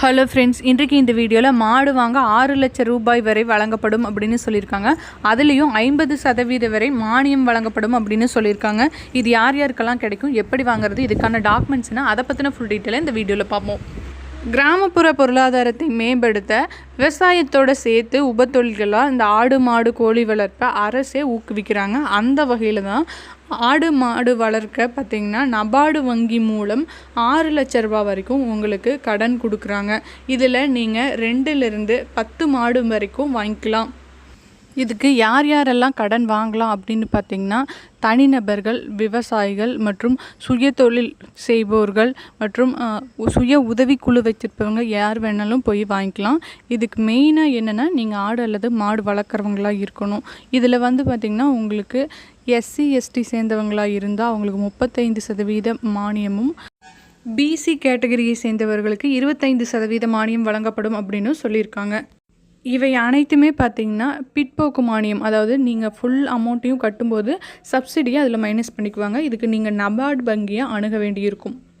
Hello friends இன்றைக்கு இந்த வீடியோவில் மாடு வாங்க ஆறு லட்சம் ரூபாய் வரை வழங்கப்படும் அப்படின்னு சொல்லியிருக்காங்க. அதுலேயும் ஐம்பது சதவீதம் வரை மானியம் வழங்கப்படும் அப்படின்னு சொல்லியிருக்காங்க. இது யார் யாருக்கெல்லாம் கிடைக்கும் எப்படி வாங்குறது இதுக்கான டாக்குமெண்ட்ஸ்னால் அதை பற்றின ஃபுல் டீட்டெயிலாக இந்த வீடியோவில் பார்ப்போம். கிராமப்புற பொருளாதாரத்தை மேம்படுத்த விவசாயத்தோடு சேர்த்து உபத்தொழில்களாக இந்த ஆடு மாடு கோழி வளர்ப்பை அரசே ஊக்குவிக்கிறாங்க. அந்த வகையில் தான் ஆடு மாடு வளர்க்க பார்த்திங்கன்னா நபார்டு வங்கி மூலம் ஆறு லட்ச ரூபா வரைக்கும் உங்களுக்கு கடன் கொடுக்குறாங்க. இதில் நீங்கள் ரெண்டுலேருந்து பத்து மாடு வரைக்கும் வாங்கிக்கலாம். இதுக்கு யார் யாரெல்லாம் கடன் வாங்கலாம் அப்படின்னு பார்த்தீங்கன்னா தனிநபர்கள் விவசாயிகள் மற்றும் சுய தொழில் செய்பவர்கள் மற்றும் சுய உதவிக்குழு வச்சுருப்பவங்க யார் வேணாலும் போய் வாங்கிக்கலாம். இதுக்கு மெயினாக என்னென்னா நீங்கள் ஆடு அல்லது மாடு வளர்க்குறவங்களாக இருக்கணும். இதில் வந்து பார்த்திங்கன்னா உங்களுக்கு எஸ்சி எஸ்டி சேர்ந்தவங்களாக இருந்தால் அவங்களுக்கு முப்பத்தைந்து சதவீத மானியமும் பிசி கேட்டகரியை சேர்ந்தவர்களுக்கு இருபத்தைந்து சதவீத மானியம் வழங்கப்படும் அப்படின்னு சொல்லியிருக்காங்க. இவை அனைத்துமே பார்த்தீங்கன்னா பிற்போக்கு மானியம் அதாவது நீங்கள் ஃபுல் அமௌண்ட்டையும் கட்டும்போது சப்சிடியை அதில் மைனஸ் பண்ணிக்குவாங்க. இதுக்கு நீங்கள் நபார்டு வங்கியை அணுக வேண்டியிருக்கும்.